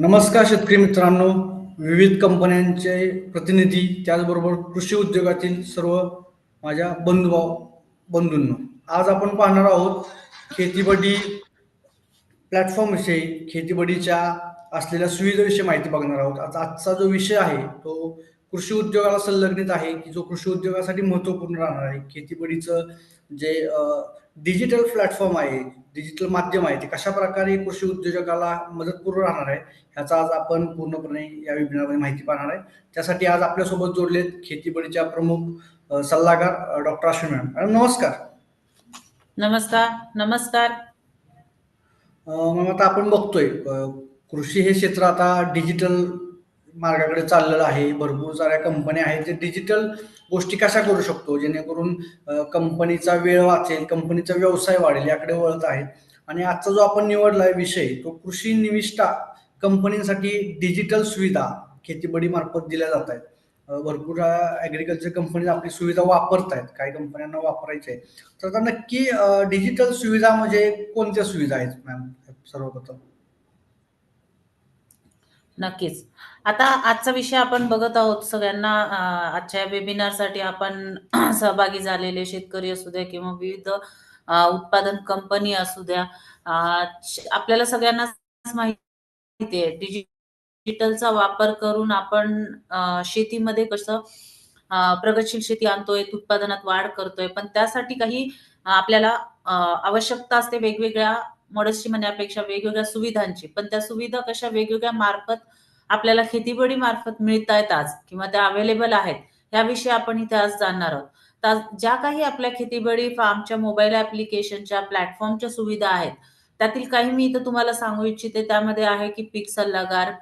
नमस्कार शेतकरी मित्रांनो विविध कंपन्यांचे प्रतिनिधी त्याचबरोबर कृषी उद्योगातील सर्व माझ्या बंधुभाव बंधूंनो. आज आपण पाहणार आहोत खेतीबडी प्लॅटफॉर्मविषयी खेतीबडीच्या असलेल्या सुविधेविषयी माहिती बघणार आहोत. आता आजचा जो विषय आहे तो कृषी उद्योगाला संलग्नित आहे की जो कृषी उद्योगासाठी महत्त्वपूर्ण राहणार आहे? खेतीबडीचं जे डिजिटल प्लॅटफॉर्म आहे डिजिटल माध्यम आहे ते कशा प्रकारे कृषी उद्योजकाला मदतपूर्व राहणार आहे? ह्याचा आज आपण पूर्णपणे या वेबिनारमध्ये माहिती पाहणार आहे. त्यासाठी आज आपल्यासोबत जोडलेत खेतीबडीच्या प्रमुख सल्लागार डॉक्टर अश्विन मॅडम. मॅडम नमस्कार. नमस्कार. नमस्कार. मग आता आपण बघतोय कृषी हे क्षेत्र आता डिजिटल मार्गाकडे चाललेलं आहे. भरपूर साऱ्या कंपन्या आहेत जे डिजिटल गोष्टी कशा करू शकतो? जेणेकरून कंपनीचा वेळ वाचेल कंपनीचा व्यवसाय वाढेल याकडे वळत आहेत. आणि आजचा जो आपण निवडला आहे विषय तो कृषी निविष्ठा कंपनीसाठी डिजिटल सुविधा खेतीबडी मार्फत दिल्या जात आहेत. भरपूर ॲग्रिकल्चर कंपनी आपली सुविधा वापरत आहेत काही कंपन्यांना वापरायचे आहे तर आता नक्की डिजिटल सुविधा म्हणजे कोणत्या सुविधा आहेत मॅम सर्वप्रथम? नक्कीच. आता आजचा विषय आपण बघत आहोत सगळ्यांना अं, आजच्या वेबिनारसाठी आपण सहभागी झालेले शेतकरी असू द्या किंवा विविध अं, उत्पादन कंपनी असू द्या. अं, श- आपल्याला सगळ्यांना माहिती आहे डिजिटलचा वापर करून आपण अं, शेतीमध्ये कसं अं, प्रगतशील शेती आणतोय उत्पादनात वाढ करतोय. पण त्यासाठी काही अं, आपल्याला अं, आवश्यकता असते वेगवेगळ्या मॉडेल्सची म्हणण्यापेक्षा वेगवेगळ्या सुविधांची. पण त्या सुविधा कशा वेगवेगळ्या मार्फत आपल्याला खेतीबडी मार्फत मिळत आहेत आज किंवा त्या अवेलेबल आहेत याविषयी आपण इथे आज जाणणार आहोत. तर ज्या काही आपल्या खेतीबडी फार्मच्या मोबाईल ऍप्लिकेशनच्या प्लॅटफॉर्मच्या सुविधा आहेत त्यातील काही मी इथं तुम्हाला सांगू इच्छिते. त्यामध्ये आहे की पीक सल्लागार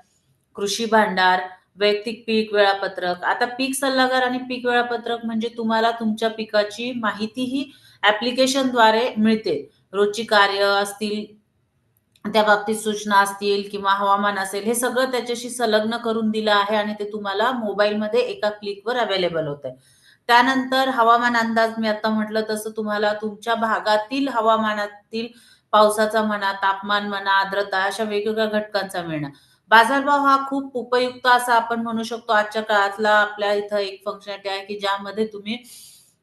कृषी भांडार वैयक्तिक पीक वेळापत्रक. आता पीक सल्लागार आणि पीक वेळापत्रक म्हणजे तुम्हाला तुमच्या पिकाची माहिती ही ऍप्लिकेशनद्वारे मिळते. रोजची कार्य असतील त्या बाबतीत सूचना असतील किंवा हवामान असेल हे सगळं त्याच्याशी संलग्न करून दिलं आहे आणि ते तुम्हाला मोबाईलमध्ये एका क्लिकवर अवेलेबल होत आहे त्यानंतर हवामान अंदाज मी आता म्हटलं तसं तुम्हाला तुमच्या भागातील हवामानातील पावसाचा म्हणा तापमान म्हणा आर्द्रता अशा वेगवेगळ्या घटकांचा मिळणं. बाजारभाव हा खूप उपयुक्त असा आपण म्हणू शकतो आजच्या काळातला आपल्या इथं एक फंक्शनॅलिटी आहे की ज्यामध्ये तुम्ही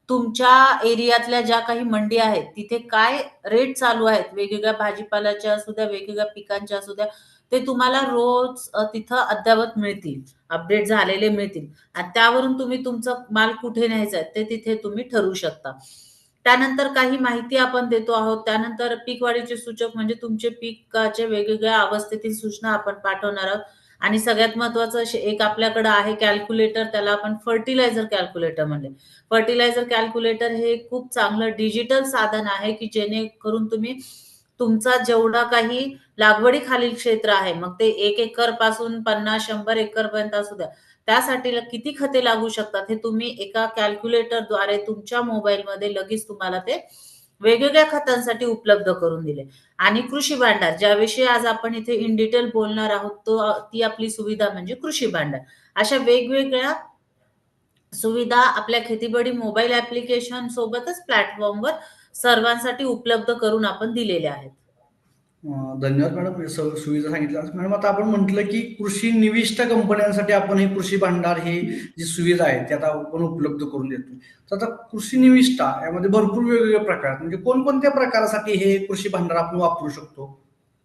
तुमच्या एरियातल्या ज्या काही मंडी आहेत तिथे काय रेट चालू आहेत? वेगवेगळ्या भाजीपाल्याच्या असू द्या वेगवेगळ्या पिकांच्या असू द्या ते तुम्हाला रोज तिथं अद्यावत मिळतील अपडेट झालेले मिळतील. आणि त्यावरून तुम्ही तुमचं माल कुठे न्यायचा आहे ते तिथे तुम्ही ठरवू शकता. त्यानंतर काही माहिती आपण देतो आहोत. त्यानंतर पीक वाढीचे सूचक म्हणजे तुमचे पिकाच्या वेगवेगळ्या अवस्थेतील सूचना आपण पाठवणार आहोत. आणि सगळ्यात महत्वाचं एक आपल्याकडे आहे कॅल्क्युलेटर त्याला आपण फर्टिलायझर कॅल्क्युलेटर म्हणले. फर्टिलायझर कॅल्क्युलेटर हे खूप चांगलं डिजिटल साधन आहे की जेणेकरून तुम्ही तुमचा जेवढा काही लागवडी खालील क्षेत्र आहे मग ते एक एकरपासून पन्नास शंभर एकर पर्यंत असू द्या. त्यासाठी किती खते लागू शकतात हे तुम्ही एका कॅल्क्युलेटरद्वारे तुमच्या मोबाईलमध्ये लगेच तुम्हाला ते वेगवेगळ्या खतांसाठी उपलब्ध करून दिले. आणि कृषी भांडार ज्याविषयी आज आपण इथे इन डिटेल बोलणार आहोत तो ती आपली सुविधा म्हणजे कृषी भांडार. अशा वेगवेगळ्या सुविधा आपल्या खेतीबडी मोबाईल ऍप्लिकेशन सोबतच प्लॅटफॉर्मवर सर्वांसाठी उपलब्ध करून आपण दिलेल्या आहेत. धन्यवाद मॅडम हे सर्व सुविधा सांगितल्या. मॅडम आता आपण म्हटलं की कृषी निविष्ट कंपन्यांसाठी आपण हे कृषी भांडार ही जी सुविधा आहे ती आता आपण उपलब्ध करून देतो. तर आता कृषी निविष्ठा यामध्ये भरपूर वेगवेगळे प्रकार म्हणजे कोणकोणत्या प्रकारासाठी हे कृषी भांडार आपण वापरू शकतो?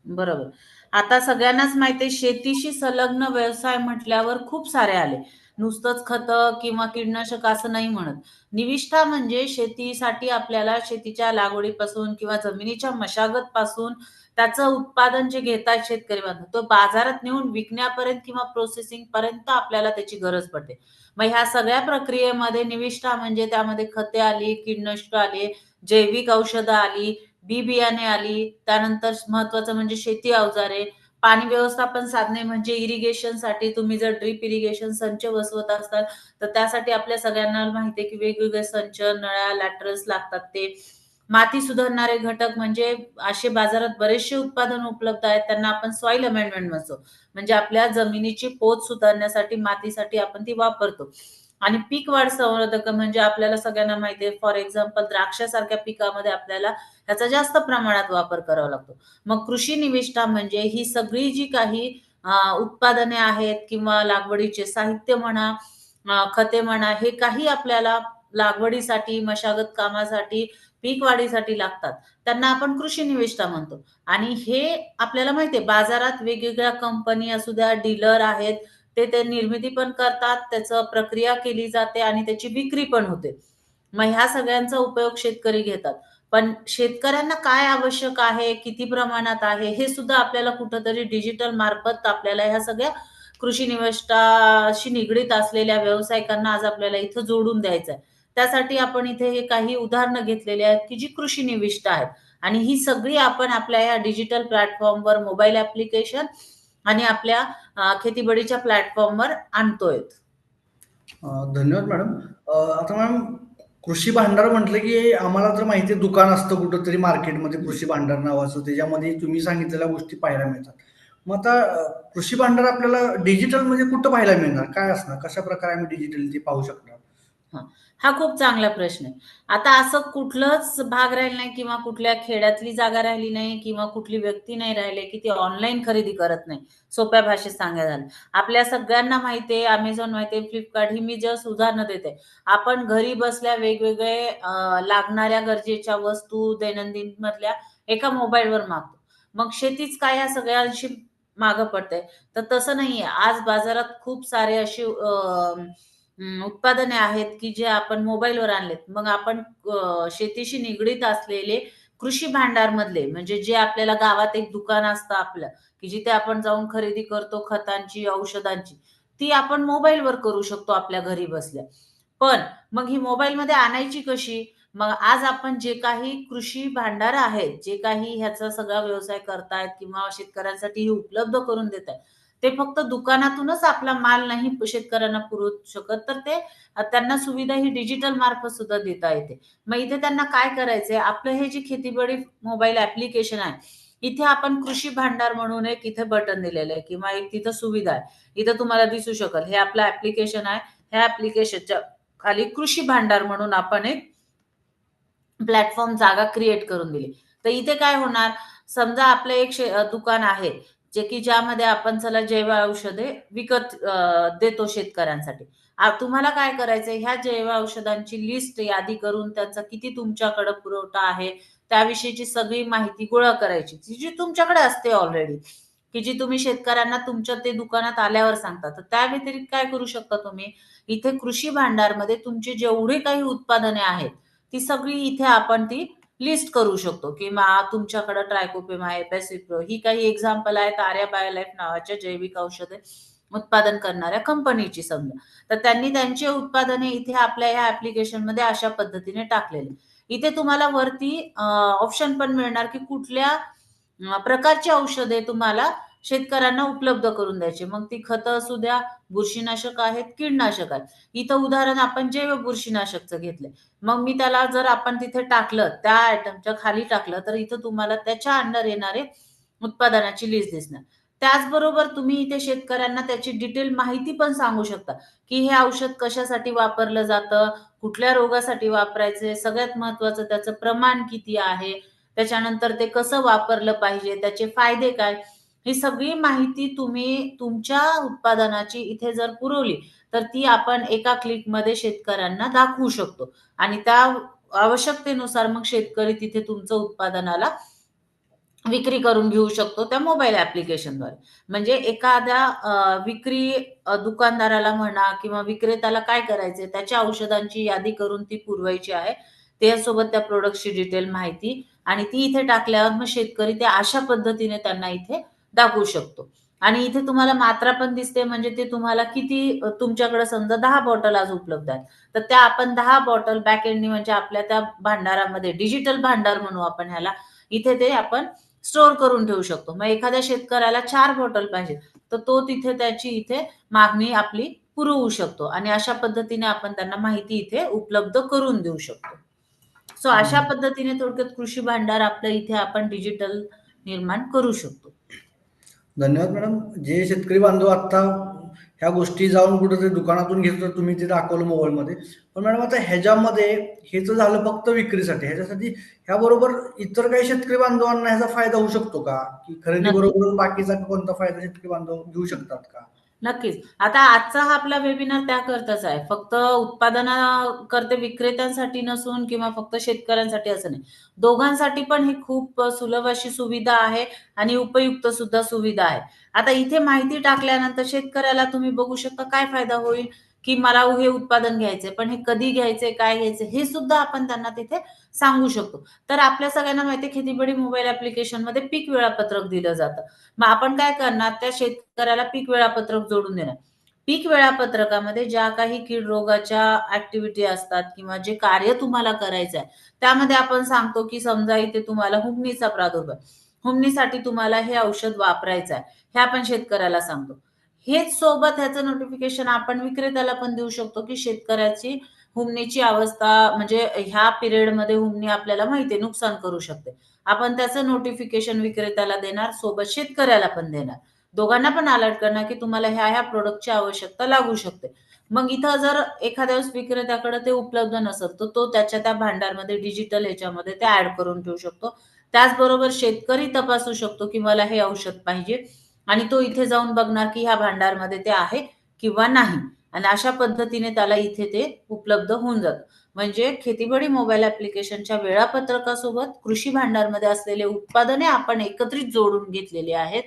बरोबर. आता सगळ्यांनाच माहिती आहे शेतीशी संलग्न व्यवसाय म्हटल्यावर खूप सारे आले. नुसतंच खतं किंवा कीटनाशक असं नाही म्हणत. निविष्ठा म्हणजे शेतीसाठी आपल्याला शेतीच्या लागवडीपासून किंवा जमिनीच्या मशागत पासून त्याचं उत्पादन जे घेतात शेतकरी बांधव तो बाजारात नेऊन विकण्यापर्यंत किंवा प्रोसेसिंग पर्यंत आपल्याला त्याची गरज पडते. मग ह्या सगळ्या प्रक्रियेमध्ये निविष्ठा म्हणजे त्यामध्ये खते आली कीटनाशक आले जैविक औषधं आली बी बियाणे आली त्यानंतर महत्वाचं म्हणजे शेती अवजारे पाणी व्यवस्थापन साधने म्हणजे इरिगेशनसाठी तुम्ही जर ड्रीप इरिगेशन संच बसवत असाल तर त्यासाठी आपल्या सगळ्यांना माहिती आहे की वेगवेगळे संच नळ्या लॅटरल्स लागतात ते. माती सुधारणारे घटक म्हणजे असे बाजारात बरेचसे उत्पादन उपलब्ध आहेत. त्यांना आपण सॉइल अमेंडमेंट म्हणतो. म्हणजे आपल्या जमिनीची पोत सुधारण्यासाठी मातीसाठी आपण ती वापरतो. आणि पीक वाढ संवर्धक म्हणजे आपल्याला सगळ्यांना माहिती आहे. फॉर एक्झाम्पल द्राक्षासारख्या पिकामध्ये आपल्याला ह्याचा जास्त प्रमाणात वापर करावा लागतो. मग कृषी निविष्ठा म्हणजे ही सगळी जी काही उत्पादने आहेत किंवा लागवडीचे साहित्य म्हणा, खते म्हणा, हे काही आपल्याला लागवडीसाठी, मशागत कामासाठी, पीक वाढीसाठी लागतात. त्यांना आपण कृषी निविष्ठा म्हणतो आणि हे आपल्याला माहिती आहे बाजारात वेगवेगळ्या कंपनी असू द्या, डीलर आहेत, ते ते निर्मिती पण करतात, त्याचं प्रक्रिया केली जाते आणि त्याची विक्री पण होते. मग ह्या सगळ्यांचा उपयोग शेतकरी घेतात. पण शेतकऱ्यांना काय आवश्यक आहे, किती प्रमाणात आहे, हे सुद्धा आपल्याला कुठंतरी डिजिटल मार्फत आपल्याला ह्या सगळ्या कृषी निविष्ठाशी निगडीत असलेल्या व्यावसायिकांना आज आपल्याला इथं जोडून द्यायचं आहे. त्यासाठी आपण इथे हे काही उदाहरणं घेतलेली आहेत, की जी कृषी निविष्ट आहेत आणि ही सगळी आपण आपल्या या डिजिटल प्लॅटफॉर्मवर मोबाईल ऍप्लिकेशन आणि आपल्या खेतीबडीच्या प्लॅटफॉर्मवर आणतोय. धन्यवाद मॅडम. आता मॅडम कृषी भांडार म्हटलं की आम्हाला तर माहिती दुकान असतं कुठंतरी मार्केटमध्ये कृषी भांडार नावाचं त्याच्यामध्ये तुम्ही सांगितलेल्या गोष्टी पाहायला मिळतात. मग आता कृषी भांडार आपल्याला डिजिटल म्हणजे कुठं पाहायला मिळणार? काय असणार? कशा प्रकारे आम्ही डिजिटल ते पाहू शकणार? हा खूप चांगला प्रश्न आहे. आता असं कुठलंच भाग राहिला नाही किंवा कुठल्या खेड्यातली जागा राहिली नाही किंवा कुठली व्यक्ती नाही राहिली, की ती ऑनलाईन खरेदी करत नाही. सोप्या भाषेत सांगायचं झालं. आपल्या सगळ्यांना माहिती आहे अमेझॉन माहिती आहे, फ्लिपकार्ट ही मी जस्ट उदाहरणं देते. आपण घरी बसल्या वेगवेगळे लागणाऱ्या गरजेच्या वस्तू दैनंदिन मधल्या एका मोबाईलवर मागतो. मग शेतीच काय या सगळ्यांशी मागं पडते. तर तसं नाहीये. आज बाजारात खूप सारे अशी अं, उत्पादने आहेत, की जे आपण मोबाईलवर आणलेत. मग आपण अ, शेतीशी निगडीत असलेले कृषी भांडारमधले म्हणजे जे आपल्याला गावात एक दुकान असतं आपलं, की जिथे आपण जाऊन खरेदी करतो खतांची, औषधांची. ती आपण मोबाईलवर करू शकतो आपल्या घरी बसल्या. पण मग ही मोबाईलमध्ये आणायची कशी? मग आज आपण जे काही कृषी भांडार आहेत, जे काही ह्याचा सगळा व्यवसाय करतायत किंवा शेतकऱ्यांसाठी ही उपलब्ध करून देत आहेत. ते फक्त दुकानातूनच आपला माल नाही शेतकऱ्यांना पुरवू शकत, तर ते त्यांना सुविधा ही डिजिटल मार्फत सुद्धा देता येते. मग इथे त्यांना काय करायचंय, आपलं हे जे खेतीबडी मोबाईल ऍप्लिकेशन आहे, इथे आपण कृषी भांडार म्हणून एक इथे बटन दिलेलं आहे किंवा एक तिथं सुविधा आहे. इथं तुम्हाला दिसू शकेल. हे आपलं ऍप्लिकेशन आहे. ह्या ऍप्लिकेशनच्या खाली कृषी भांडार म्हणून आपण एक प्लॅटफॉर्म जागा क्रिएट करून दिली. तर इथे काय होणार, समजा आपलं एक शे दुकान आहे, जे की ज्यामध्ये आपण चला जैव औषधे विकत देतो शेतकऱ्यांसाठी. तुम्हाला काय करायचंय, ह्या जैव औषधांची लिस्ट यादी करून त्याचा किती तुमच्याकडे पुरवठा आहे, त्याविषयीची सगळी माहिती गोळा करायची. जी जी तुमच्याकडे असते ऑलरेडी, की जी तुम्ही शेतकऱ्यांना तुमच्या ते दुकानात आल्यावर सांगता. तर त्या व्यतिरिक्त काय करू शकता तुम्ही, इथे कृषी भांडारमध्ये तुमचे जेवढे काही उत्पादने आहेत, ती सगळी इथे आपण ती लिस्ट करू शकतो किंवा तुमच्याकडे ट्रायकोपेमा आहे, पॅसिप्रो ही काही एक्झाम्पल आहेत आर्या बायोलाईफ नावाच्या जैविक औषधे उत्पादन करणाऱ्या कंपनीची समजा. तर त्यांनी त्यांची उत्पादने इथे आपल्या या ॲप्लिकेशनमध्ये अशा पद्धतीने टाकलेली. इथे तुम्हाला वरती ऑप्शन पण मिळणार, की कुठल्या प्रकारची औषधे तुम्हाला शेतकऱ्यांना उपलब्ध करून द्यायची. मग ती खतं असू द्या, बुरशीनाशक आहेत, कीडनाशक आहेत. इथं उदाहरण आपण जैव बुरशीनाशकचं घेतलंय. मग मी त्याला जर आपण तिथे टाकलं, त्या आयटमच्या खाली टाकलं, तर इथं तुम्हाला त्याच्या अंडर येणारे उत्पादनाची लिस्ट दिसणार. त्याचबरोबर तुम्ही इथे शेतकऱ्यांना त्याची डिटेल माहिती पण सांगू शकता, की हे औषध कशासाठी वापरलं जातं, कुठल्या रोगासाठी वापरायचे सगळ्यात महत्वाचं त्याचं प्रमाण किती आहे, त्याच्यानंतर ते कसं वापरलं पाहिजे, त्याचे फायदे काय? ही सगळी माहिती तुम्ही तुमच्या उत्पादनाची इथे जर पुरवली, तर ती आपण एका क्लिकमध्ये शेतकऱ्यांना दाखवू शकतो आणि त्या आवश्यकतेनुसार मग शेतकरी तिथे तुमचं उत्पादनाला विक्री करून घेऊ शकतो त्या मोबाईल ऍप्लिकेशनद्वारे म्हणजे एखाद्या विक्री दुकानदाराला म्हणा किंवा विक्रेत्याला काय करायचे त्याच्या औषधांची यादी करून ती पुरवायची आहे. त्यासोबत त्या प्रोडक्टची डिटेल माहिती आणि ती इथे टाकल्यावर मग शेतकरी ते अशा पद्धतीने त्यांना इथे दाखवू शकतो. आणि इथे तुम्हाला मात्रा पण दिसते म्हणजे ते तुम्हाला किती तुमच्याकडे समजा 10 बॉटल आज उपलब्ध आहेत. तर त्या आपण 10 बॉटल बॅक एंडनी म्हणजे आपल्या त्या भांडारामध्ये डिजिटल भांडार म्हणू आपण ह्याला. इथे ते आपण स्टोअर करून ठेवू शकतो. मग एखाद्या शेतकऱ्याला 4 बॉटल पाहिजे, तर तो तिथे त्याची इथे मागणी आपली पुरवू शकतो आणि अशा पद्धतीने आपण त्यांना माहिती इथे उपलब्ध करून देऊ शकतो. सो अशा. पद्धतीने थोडक्यात कृषी भांडार आपलं इथे आपण डिजिटल निर्माण करू शकतो. धन्यवाद मॅडम. जे शेतकरी बांधव आत्ता ह्या गोष्टी जाऊन कुठेतरी दुकानातून घेतो तर तुम्ही ते दाखवलं मोबाईलमध्ये पण मॅडम आता ह्याच्यामध्ये हे तर झालं फक्त विक्रीसाठी ह्याच्यासाठी ह्याबरोबर इतर काही शेतकरी बांधवांना ह्याचा फायदा होऊ शकतो का की खरेदी. बरोबर बाकीचा कोणता फायदा शेतकरी बांधव घेऊ शकतात का नक्कीच. आता आजचा हा आपला वेबिनार त्याकरताच आहे. फक्त उत्पादनाकरते विक्रेत्यांसाठी नसून किंवा फक्त शेतकऱ्यांसाठी असं नाही. दोघांसाठी पण ही खूप सुलभ अशी सुविधा आहे आणि उपयुक्त सुद्धा सुविधा आहे. आता इथे माहिती टाकल्यानंतर शेतकऱ्याला तुम्ही बघू शकता काय फायदा होईल की मला हे उत्पादन घ्यायचंय पण हे कधी घ्यायचंय काय घ्यायचंय हे सुद्धा आपण त्यांना तिथे सांगू शकतो. तर आपल्या सगळ्यांना माहिती खेतीबडी मोबाईल ऍप्लिकेशनमध्ये पीक वेळापत्रक दिलं जातं. मग आपण काय करणार? त्या शेतकऱ्याला पीक वेळापत्रक जोडून देणार. पीक वेळापत्रकामध्ये ज्या काही कीड रोगाच्या ऍक्टिव्हिटी असतात किंवा जे कार्य तुम्हाला करायचं आहे त्यामध्ये आपण सांगतो की समजा इथे तुम्हाला हुमणीचा प्रादुर्भाव हुमणीसाठी तुम्हाला हे औषध वापरायचं आहे हे आपण शेतकऱ्याला सांगतो. हेच सोबत ह्याचं नोटिफिकेशन आपण विक्रेत्याला पण देऊ शकतो की शेतकऱ्याची हुमणीची अवस्था म्हणजे ह्या पिरियडमध्ये हुमणी आपल्याला माहिती आहे नुकसान करू शकते. आपण त्याचं नोटिफिकेशन विक्रेत्याला देणार सोबत शेतकऱ्याला पण देणार. दोघांना पण अलर्ट करणार की तुम्हाला ह्या ह्या प्रोडक्टची आवश्यकता लागू शकते. मग इथं जर एखाद्या वेळेस विक्रेत्याकडे ते उपलब्ध नसेल तर तो त्याच्या त्या भांडारमध्ये डिजिटल ह्याच्यामध्ये ते ऍड करून ठेवू शकतो. त्याचबरोबर शेतकरी तपासू शकतो की मला हे औषध पाहिजे आणि तो इथे जाऊन बघणार की ह्या भांडारमध्ये ते आहे किंवा नाही. आणि अशा पद्धतीने त्याला इथे ते उपलब्ध होऊन जातं. म्हणजे खेतीबडी मोबाईल ऍप्लिकेशनच्या वेळापत्रकासोबत कृषी भांडारमध्ये असलेले उत्पादने आपण एकत्रित जोडून घेतलेली आहेत.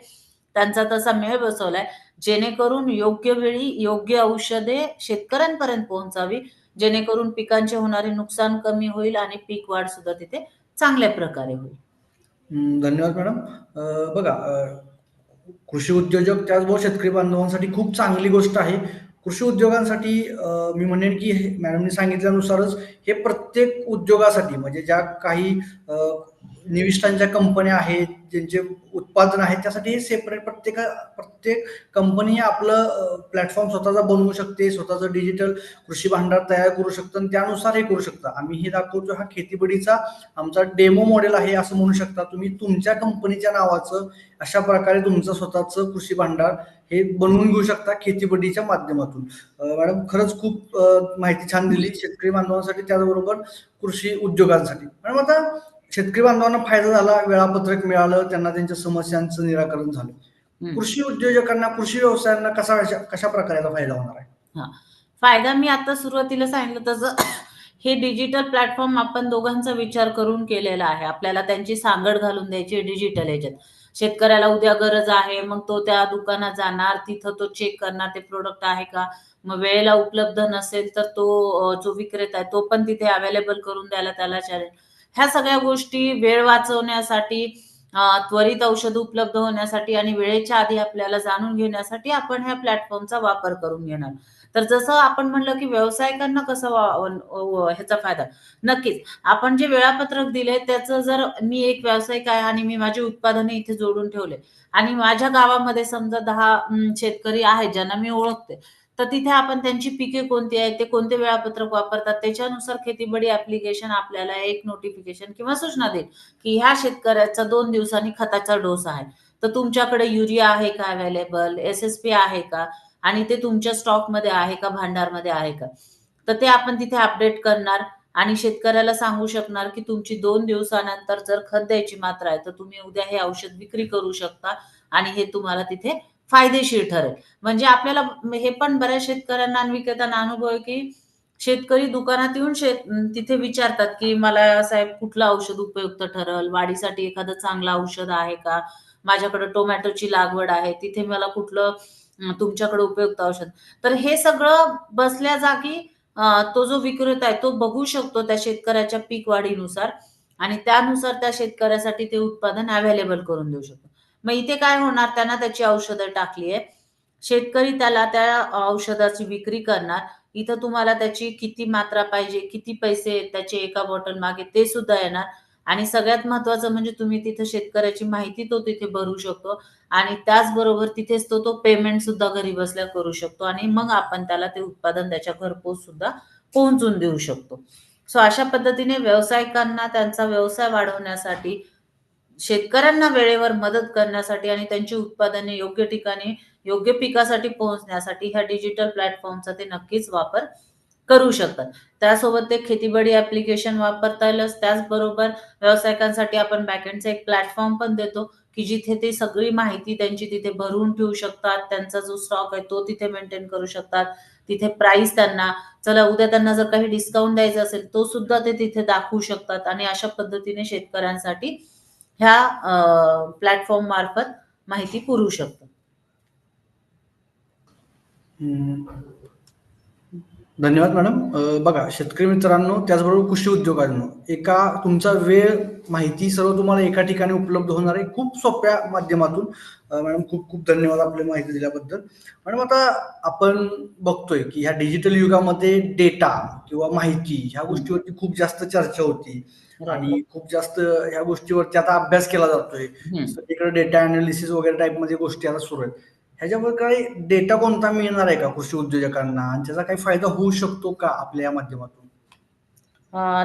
त्यांचा तसा मेळ बसवलाय. जेणेकरून योग्य वेळी योग्य औषधे शेतकऱ्यांपर्यंत पोहोचावी. जेणेकरून पिकांचे होणारे नुकसान कमी होईल आणि पीक वाढ सुद्धा तिथे चांगल्या प्रकारे होईल. धन्यवाद मॅडम. बघा कृषी उद्योजक त्याचबरोबर शेतकरी बांधवांसाठी खूप चांगली गोष्ट आहे. कृषी उद्योगांसाठी मी म्हणेन की हे- मॅडमनी सांगितल्यानुसारच हे प्रत्येक उद्योगासाठी म्हणजे ज्या काही निविष्ठांच्या कंपन्या आहेत ज्यांचे उत्पादन आहेत त्यासाठी हे सेपरेट प्रत्येक प्रत्येक कंपनी आपलं प्लॅटफॉर्म स्वतःचा बनवू शकते स्वतःचं डिजिटल कृषी भांडार तयार करू शकतं आणि त्यानुसार हे करू शकता. आम्ही हे दाखवतो हा खेतीबडीचा आमचा डेमो मॉडेल आहे असं म्हणू शकता. तुम्ही तुमच्या कंपनीच्या नावाचं अशा प्रकारे तुमचं स्वतःचं कृषी भांडार हे बनवून घेऊ शकता खेतीबडीच्या माध्यमातून. मॅडम खरंच खूप माहिती छान दिली. शेतकरी बांधवांसाठी त्याचबरोबर कृषी उद्योगांसाठी. मॅडम आता शेतकरी बांधवांना फायदा झाला वेळापत्रक मिळालं त्यांना त्यांच्या समस्यांचं निराकरण झालं. कृषी उद्योजकांना कृषी व्यवसायांना कसा कशा प्रकारे फायदा होणार आहे? फायदा मी आता सुरुवातीला सांगितलं तसं हे डिजिटल प्लॅटफॉर्म आपण दोघांचा विचार करून केलेला आहे. आपल्याला त्यांची सांगड घालून द्यायची डिजिटल ह्याच्यात शेतकऱ्याला उद्या गरज आहे मग तो त्या दुकानात जाणार तिथं तो चेक करणार ते प्रोडक्ट आहे का? मग वेळेला उपलब्ध नसेल तर तो जो विक्रेता आहे तो पण तिथे अवेलेबल करून द्यायला त्याला चालेल ह्या सगळ्या गोष्टी वेळ वाचवण्यासाठी त्वरित औषध उपलब्ध होण्यासाठी आणि वेळेच्या आधी आपल्याला जाणून घेण्यासाठी आपण ह्या प्लॅटफॉर्मचा वापर करून घेणार. तर जसं आपण म्हणलं की व्यावसायिकांना कसं ह्याचा फायदा? नक्कीच. आपण जे वेळापत्रक दिले त्याचं जर मी एक व्यावसायिक आहे आणि मी माझे उत्पादने इथे जोडून ठेवले आणि माझ्या गावामध्ये समजा दहा शेतकरी आहेत ज्यांना मी ओळखते. तर तिथे आपण त्यांची पिके कोणती आहेत ते कोणते वेळापत्रक वापरतात त्याच्यानुसार खेतीबडी ऍप्लिकेशन आपल्याला एक नोटिफिकेशन किंवा सूचना देईल की ह्या शेतकऱ्याचा दोन दिवसांनी खताचा डोस आहे. तर तुमच्याकडे युरिया आहे का अवेलेबल एस एस पी आहे का आणि ते तुमच्या स्टॉकमध्ये आहे का भांडारमध्ये आहे का? तर ते आपण तिथे अपडेट करणार आणि शेतकऱ्याला सांगू शकणार की तुमची दोन दिवसानंतर जर खत द्यायची मात्रा आहे तर तुम्ही उद्या हे औषध विक्री करू शकता आणि हे तुम्हाला तिथे फायदेशीर ठरेल. म्हणजे आपल्याला हे पण बऱ्याच शेतकऱ्यांना आणि विक्रेत्यांना अनुभव आहे की शेतकरी दुकानात येऊन शेत तिथे विचारतात की मला साहेब कुठलं औषध उपयुक्त ठरल? वाढीसाठी एखादं चांगलं औषध आहे का? माझ्याकडे टोमॅटोची लागवड आहे तिथे मला कुठलं तुमच्याकडे उपयुक्त औषध? तर हे सगळं बसल्या जागी तो जो विक्रेता आहे तो बघू शकतो त्या शेतकऱ्याच्या पीक वाढीनुसार आणि त्यानुसार त्या शेतकऱ्यासाठी ते उत्पादन अवेलेबल करून देऊ शकतो. मग इथे काय होणार? त्यांना त्याची औषधं टाकली आहे शेतकरी त्याला त्या औषधाची विक्री करणार. इथं तुम्हाला त्याची किती मात्रा पाहिजे किती पैसे त्याचे एका बॉटल मागे ते सुद्धा येणार. आणि सगळ्यात महत्वाचं म्हणजे तुम्ही तिथे शेतकऱ्याची माहिती तो तिथे भरू शकतो. आणि त्याचबरोबर तिथेच तो तो पेमेंट सुद्धा घरी बसल्या करू शकतो. आणि मग आपण त्याला ते उत्पादन त्याच्या घरपोच सुद्धा पोहोचून देऊ शकतो. सो अशा पद्धतीने व्यावसायिकांना त्यांचा व्यवसाय वाढवण्यासाठी शेतकऱ्यांना वेळेवर मदत करण्यासाठी आणि त्यांची उत्पादने योग्य ठिकाणी योग्य पिकासाठी पोहोचण्यासाठी ह्या डिजिटल प्लॅटफॉर्मचा ते नक्कीच वापर करू शकतात. त्यासोबत ते खेतीबडी ऍप्लिकेशन वापरता येईलच. त्याचबरोबर व्यावसायिकांसाठी आपण बॅकेंडचा एक प्लॅटफॉर्म पण देतो की जिथे ते सगळी माहिती त्यांची तिथे भरून ठेवू शकतात. त्यांचा जो स्टॉक आहे तो तिथे मेंटेन करू शकतात. तिथे प्राइस त्यांना चला उद्या त्यांना जर काही डिस्काउंट द्यायचा असेल तो सुद्धा ते तिथे दाखवू शकतात. आणि अशा पद्धतीने शेतकऱ्यांसाठी ह्या प्लॅटफॉर्म मार्फत माहिती पुरवू शकतात धन्यवाद मॅडम. बघा शेतकरी मित्रांनो त्याचबरोबर कृषी उद्योगांनो एका तुमचा वेळ माहिती सर्व तुम्हाला एका ठिकाणी उपलब्ध होणार आहे. खूप सोप्या माध्यमातून मॅडम खूप खूप धन्यवाद आपली माहिती दिल्याबद्दल. मॅडम आता आपण बघतोय की ह्या डिजिटल युगामध्ये डेटा किंवा माहिती ह्या गोष्टीवरती खूप जास्त चर्चा होती. आणि खूप जास्त ह्या गोष्टीवरती आता अभ्यास केला जातोय. सगळीकडे डेटा अनालिसिस वगैरे टाईपमध्ये गोष्टी आता सुरू आहेत. ह्याच्यावर काही डेटा कोणता मिळणार आहे का कृषी उद्योजकांना? आणि त्याचा काही फायदा होऊ शकतो का आपल्या या माध्यमातून?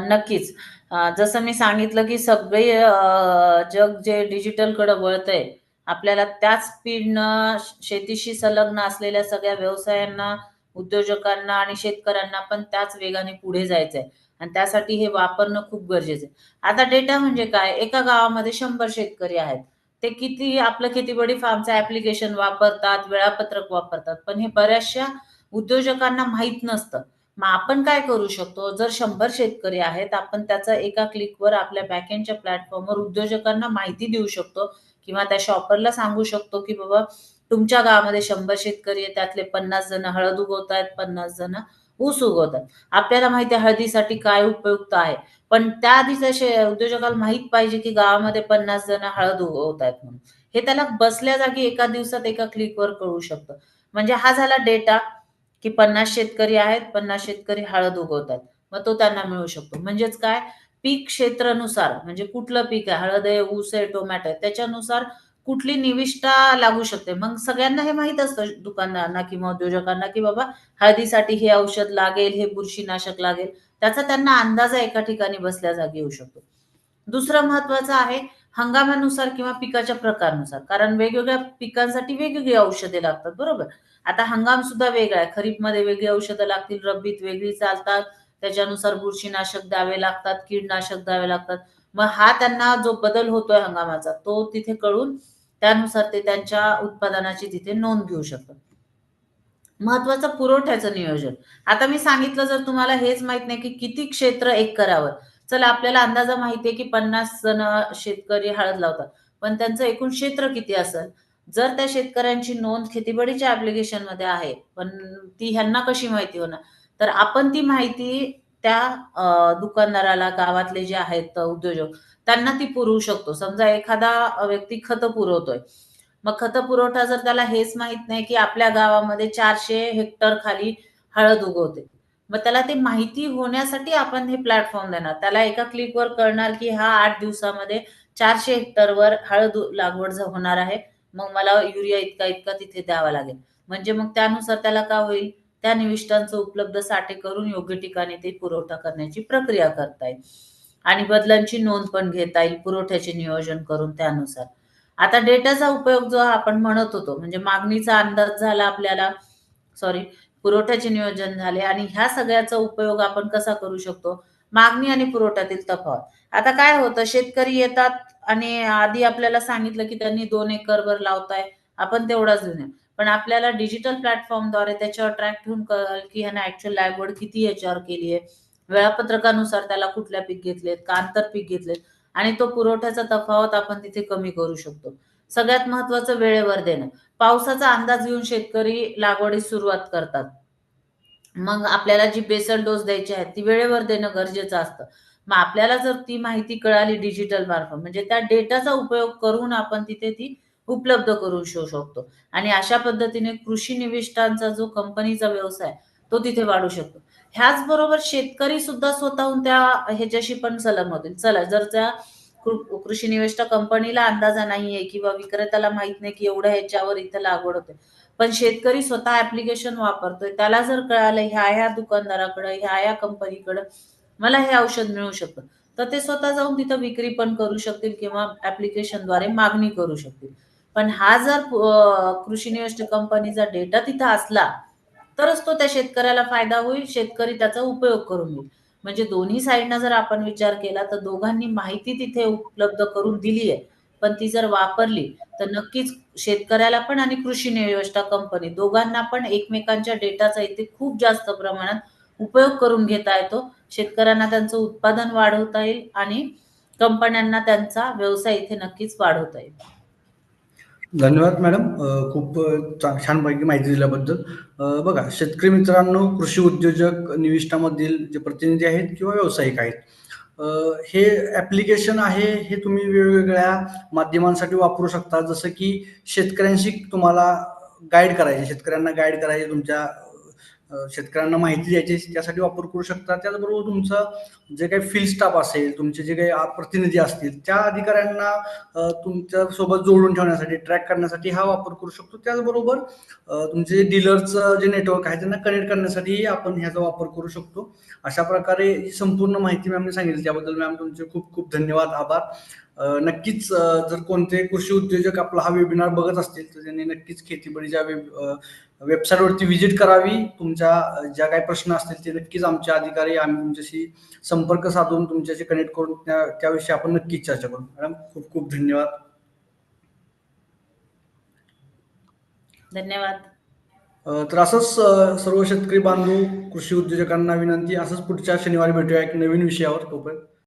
नक्कीच. जसं मी सांगितलं की सगळे जग जे डिजिटलकडे वळतंय आपल्याला त्याच स्पीडनं शेतीशी संलग्न असलेल्या सगळ्या व्यवसायांना उद्योजकांना आणि शेतकऱ्यांना पण त्याच वेगाने पुढे जायचंय. आणि त्यासाठी हे वापरणं खूप गरजेचं आहे. आता डेटा म्हणजे काय? एका गावामध्ये शंभर शेतकरी आहेत. ते किती आपलं खेतीबडी फार्मचं ऍप्लिकेशन वापरतात वेळापत्रक वापरतात पण हे बऱ्याचशा उद्योजकांना माहीत नसतं. मग आपण काय करू शकतो? जर शंभर शेतकरी आहेत आपण त्याचा एका क्लिकवर आपल्या बॅकएंडच्या प्लॅटफॉर्मवर उद्योजकांना माहिती देऊ शकतो किंवा त्या शॉपरला सांगू शकतो की बाबा तुमच्या गावामध्ये शंभर शेतकरी आहे त्यातले पन्नास जण हळद उगवत आहेत पन्नास जण ऊस उगवतात आपल्याला माहिती आहे हळदीसाठी काय उपयुक्त आहे. पण त्याआधी तसे उद्योजकाला माहीत पाहिजे की गावामध्ये पन्नास जण हळद उगवत आहेत म्हणून. हे त्याला बसल्या जागी एका दिवसात एका क्लिकवर कळू शकतं. म्हणजे हा झाला डेटा की पन्नास शेतकरी आहेत पन्नास शेतकरी हळद उगवतात मग तो त्यांना मिळू शकतो. म्हणजेच काय? पीक क्षेत्रानुसार म्हणजे कुठलं पीक आहे? हळद आहे ऊस आहे टोमॅटो आहे. त्याच्यानुसार कुठली निविष्ठा लागू शकते? मग सगळ्यांना हे माहीत असतं दुकानदारांना किंवा उद्योजकांना की बाबा हळदीसाठी हे औषध लागेल हे बुरशीनाशक लागेल. त्याचा त्यांना अंदाज एका ठिकाणी बसल्या जागी येऊ शकतो. दुसरं महत्वाचं आहे हंगामानुसार किंवा पिकाच्या प्रकारनुसार. कारण वेगवेगळ्या पिकांसाठी वेगवेगळी औषधे लागतात बरोबर? आता हंगाम सुद्धा वेगळा आहे. खरीपमध्ये वेगळी औषधं लागतील रब्बीत वेगळी चालतात. त्याच्यानुसार बुरशीनाशक द्यावे लागतात कीडनाशक द्यावे लागतात. मग हा त्यांना जो बदल होतोय हंगामाचा तो तिथे कळून त्यानुसार ते त्यांच्या उत्पादनाची तिथे नोंद घेऊ शकतात. महत्वाचं पुरवठ्याचं नियोजन. आता मी सांगितलं जर तुम्हाला हेच माहीत नाही की किती क्षेत्र एक करावं चला आपल्याला अंदाजा माहितीये की पन्नास जण शेतकरी हळद लावतात. पण त्यांचं एकूण क्षेत्र किती असेल? जर त्या शेतकऱ्यांची नोंद खेतीबाडीच्या ऍप्लिकेशनमध्ये आहे पण ती ह्यांना कशी माहिती होणार? तर आपण ती माहिती त्या दुकानदाराला गावातले जे आहेत उद्योजक त्यांना ती पुरवू शकतो. समजा एखादा व्यक्ती खत पुरवतोय. मग खत पुरवठा जर त्याला हेच माहीत नाही की आपल्या गावामध्ये चारशे हेक्टर खाली हळद उगवते. मग त्याला ते माहिती होण्यासाठी आपण हे प्लॅटफॉर्म देणार. त्याला एका क्लिकवर कळणार की हा आठ दिवसामध्ये चारशे हेक्टरवर हळद लागवड होणार आहे. मग मला युरिया इतका इतका तिथे द्यावा लागेल. म्हणजे मग त्यानुसार त्याला काय होईल? त्या निविष्टांचं उपलब्ध साठे करून योग्य ठिकाणी ते पुरवठा करण्याची प्रक्रिया करता येईल आणि बदलांची नोंद पण घेता येईल पुरवठ्याचे नियोजन करून त्यानुसार. आता डेटाचा उपयोग जो आपण म्हणत होतो म्हणजे मागणीचा अंदाज झाला आपल्याला सॉरी पुरवठ्याचे नियोजन झाले आणि ह्या सगळ्याचा उपयोग आपण कसा करू शकतो? मागणी आणि पुरवठ्यातील तफावत. आता काय होतं शेतकरी येतात आणि आधी आपल्याला सांगितलं की त्यांनी दोन एकरवर लावताय आपण तेवढाच देऊया पण आपल्याला डिजिटल प्लॅटफॉर्मद्वारे त्याच्यावर ट्रॅक ठेवून कळेल की ह्याने ऍक्च्युअल लागवड किती याच्यावर केली आहे. वेळापत्रकानुसार त्याला कुठल्या पीक घेतलेत का आंतर पीक घेतलेत आणि तो पुरवठ्याचा तफावत आपण तिथे कमी करू शकतो. सगळ्यात महत्वाचं वेळेवर देणं. पावसाचा अंदाज घेऊन शेतकरी लागवडीस सुरुवात करतात. मग आपल्याला जी बेसल डोस द्यायची आहे ती वेळेवर देणं गरजेचं असतं. मग आपल्याला जर ती माहिती कळाली डिजिटल मार्फत म्हणजे त्या डेटाचा उपयोग करून आपण तिथे ती उपलब्ध करू शकतो. आणि अशा पद्धतीने कृषी निविष्ठांचा जो कंपनीचा व्यवसाय तो तिथे वाढू शकतो. ह्याचबरोबर शेतकरी सुद्धा स्वतःहून त्या ह्याच्याशी पण सलम होतील. चला जर त्या कृषी निविष्ठा कंपनीला अंदाजा नाहीये किंवा विक्रेत्याला माहीत नाही की एवढ्या ह्याच्यावर इथं लागवड होते. पण शेतकरी स्वतः ऍप्लिकेशन वापरतोय. त्याला जर कळालं ह्या ह्या दुकानदाराकडे ह्या ह्या कंपनीकडे मला हे औषध मिळू शकतं. तर ते स्वतः जाऊन तिथं विक्री पण करू शकतील किंवा ऍप्लिकेशनद्वारे मागणी करू शकतील. पण हा जर कृषी निविष्ट कंपनीचा डेटा तिथं असला तरच तो त्या शेतकऱ्याला फायदा होईल शेतकरी त्याचा उपयोग करून घेईल. म्हणजे दोन्ही साईडनं जर आपण विचार केला तर दोघांनी माहिती तिथे उपलब्ध करून दिली आहे. पण ती जर वापरली तर नक्कीच शेतकऱ्याला पण आणि कृषी निविष्ठा कंपनी दोघांना पण एकमेकांच्या डेटाचा इथे खूप जास्त प्रमाणात उपयोग करून घेता येतो. शेतकऱ्यांना त्यांचं उत्पादन वाढवता येईल आणि कंपन्यांना त्यांचा व्यवसाय इथे नक्कीच वाढवता येईल. धन्यवाद मॅडम. खूप अ, छानपैकी माहिती दिल्याबद्दल. बघा शेतकरी मित्रांनो कृषी उद्योजक निविष्ठामधील जे प्रतिनिधी आहेत किंवा व्यावसायिक आहेत हे ॲप्लिकेशन आहे हे तुम्ही वेगवेगळ्या माध्यमांसाठी वापरू शकता. जसं की शेतकऱ्यांशी तुम्हाला गाईड करायचे शेतकऱ्यांना गाईड करायचे तुमच्या शेतकऱ्यांना माहिती द्यायची त्यासाठी वापर करू शकता. त्याचबरोबर तुमचं जे काही फील्ड स्टाफ असेल तुमचे जे काही प्रतिनिधी असतील त्या अधिकाऱ्यांना तुमच्यासोबत जोडून ठेवण्यासाठी ट्रॅक करण्यासाठी हा वापर करू शकतो. त्याचबरोबर तुमचे जे डीलरचं जे नेटवर्क आहे त्यांना कनेक्ट करण्यासाठी आपण ह्याचा वापर करू शकतो. अशा प्रकारे संपूर्ण माहिती मॅमने सांगितली. त्याबद्दल मॅम तुमचे खूप खूप धन्यवाद आभार. नक्कीच जर कोणते कृषी उद्योजक आपला हा वेबिनार बघत असतील तर त्यांनी नक्कीच खेतीबडीच्या वेब वेबसाईटवरती व्हिजिट करावी. तुमच्या ज्या काही प्रश्न असतील ते नक्कीच आमच्या अधिकारी आम्ही तुमच्याशी संपर्क साधून तुमच्याशी कनेक्ट करून त्या त्याविषयी आपण नक्कीच चर्चा करू. मॅडम खूप खूप धन्यवाद. धन्यवाद. तर असंच सर्व शेतकरी बांधव कृषी उद्योजकांना विनंती असंच पुढच्या शनिवारी भेटूया एक नवीन विषयावर तोपर्यंत.